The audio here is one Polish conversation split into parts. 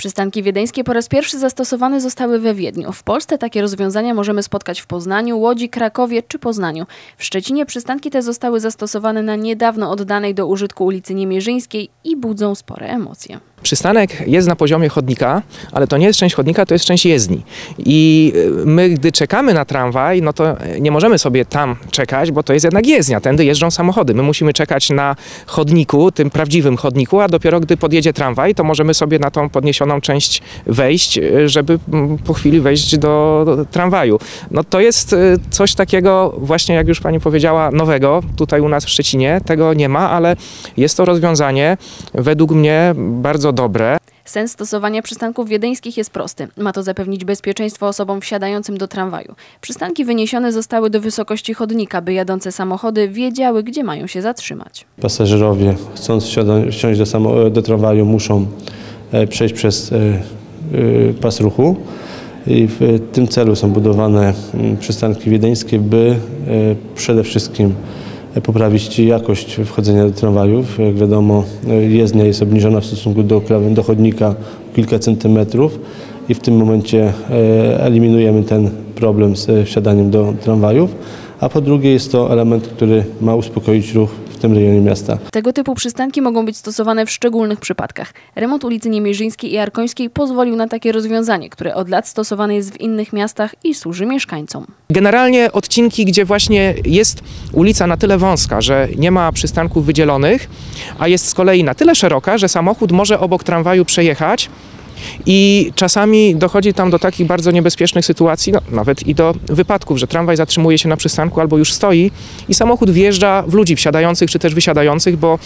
Przystanki wiedeńskie po raz pierwszy zastosowane zostały we Wiedniu. W Polsce takie rozwiązania możemy spotkać w Poznaniu, Łodzi, Krakowie czy Poznaniu. W Szczecinie przystanki te zostały zastosowane na niedawno oddanej do użytku ulicy Niemierzyńskiej i budzą spore emocje. Przystanek jest na poziomie chodnika, ale to nie jest część chodnika, to jest część jezdni. I y, my, gdy czekamy na tramwaj, no to nie możemy sobie tam czekać, bo to jest jednak jezdnia, tędy jeżdżą samochody. My musimy czekać na chodniku, tym prawdziwym chodniku, a dopiero gdy podjedzie tramwaj, to możemy sobie na tą podniesioną część wejść, y, żeby mm, po chwili wejść do, do tramwaju. No to jest y, coś takiego właśnie, jak już pani powiedziała, nowego tutaj u nas w Szczecinie. Tego nie ma, ale jest to rozwiązanie według mnie bardzo dobre. Sens stosowania przystanków wiedeńskich jest prosty. Ma to zapewnić bezpieczeństwo osobom wsiadającym do tramwaju. Przystanki wyniesione zostały do wysokości chodnika, by jadące samochody wiedziały, gdzie mają się zatrzymać. Pasażerowie chcąc wsiąść do, do tramwaju muszą e, przejść przez e, e, pas ruchu i w tym celu są budowane mm, przystanki wiedeńskie, by e, przede wszystkim e, poprawić jakość wchodzenia do tramwajów. Jak wiadomo e, jezdnia jest obniżona w stosunku do, krawy- do chodnika o kilka centymetrów i w tym momencie e, eliminujemy ten problem z e, wsiadaniem do tramwajów, a po drugie jest to element, który ma uspokoić ruch tym rejonie miasta. Tego typu przystanki mogą być stosowane w szczególnych przypadkach. Remont ulicy Niemierzyńskiej i Arkońskiej pozwolił na takie rozwiązanie, które od lat stosowane jest w innych miastach i służy mieszkańcom. Generalnie odcinki, gdzie właśnie jest ulica na tyle wąska, że nie ma przystanków wydzielonych, a jest z kolei na tyle szeroka, że samochód może obok tramwaju przejechać. I czasami dochodzi tam do takich bardzo niebezpiecznych sytuacji, no, nawet i do wypadków, że tramwaj zatrzymuje się na przystanku albo już stoi i samochód wjeżdża w ludzi wsiadających czy też wysiadających, bo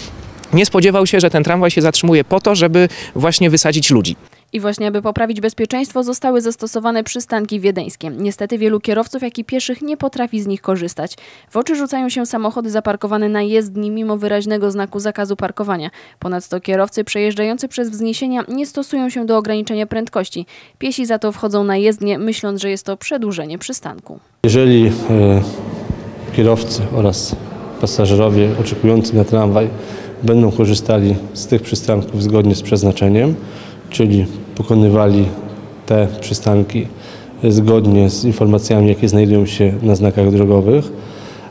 nie spodziewał się, że ten tramwaj się zatrzymuje po to, żeby właśnie wysadzić ludzi. I właśnie aby poprawić bezpieczeństwo zostały zastosowane przystanki wiedeńskie. Niestety wielu kierowców, jak i pieszych nie potrafi z nich korzystać. W oczy rzucają się samochody zaparkowane na jezdni mimo wyraźnego znaku zakazu parkowania. Ponadto kierowcy przejeżdżający przez wzniesienia nie stosują się do ograniczenia prędkości. Piesi za to wchodzą na jezdnię, myśląc, że jest to przedłużenie przystanku. Jeżeli e, kierowcy oraz pasażerowie oczekujący na tramwaj będą korzystali z tych przystanków zgodnie z przeznaczeniem, czyli pokonywali te przystanki zgodnie z informacjami, jakie znajdują się na znakach drogowych,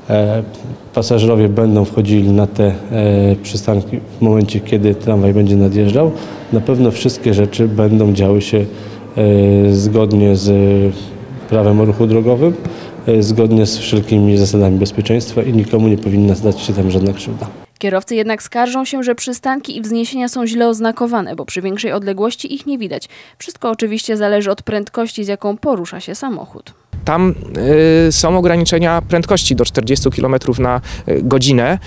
e, pasażerowie będą wchodzili na te e, przystanki w momencie, kiedy tramwaj będzie nadjeżdżał, na pewno wszystkie rzeczy będą działy się e, zgodnie z prawem o ruchu drogowym, zgodnie z wszelkimi zasadami bezpieczeństwa i nikomu nie powinna zdać się tam żadna krzywda. Kierowcy jednak skarżą się, że przystanki i wzniesienia są źle oznakowane, bo przy większej odległości ich nie widać. Wszystko oczywiście zależy od prędkości, z jaką porusza się samochód. Tam y, są ograniczenia prędkości do 40 km na y, godzinę.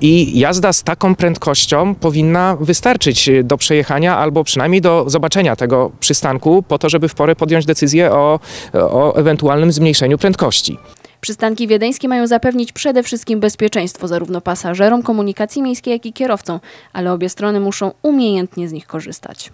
I jazda z taką prędkością powinna wystarczyć do przejechania albo przynajmniej do zobaczenia tego przystanku, po to, żeby w porę podjąć decyzję o, o ewentualnym zmniejszeniu prędkości. Przystanki wiedeńskie mają zapewnić przede wszystkim bezpieczeństwo zarówno pasażerom komunikacji miejskiej, jak i kierowcom, ale obie strony muszą umiejętnie z nich korzystać.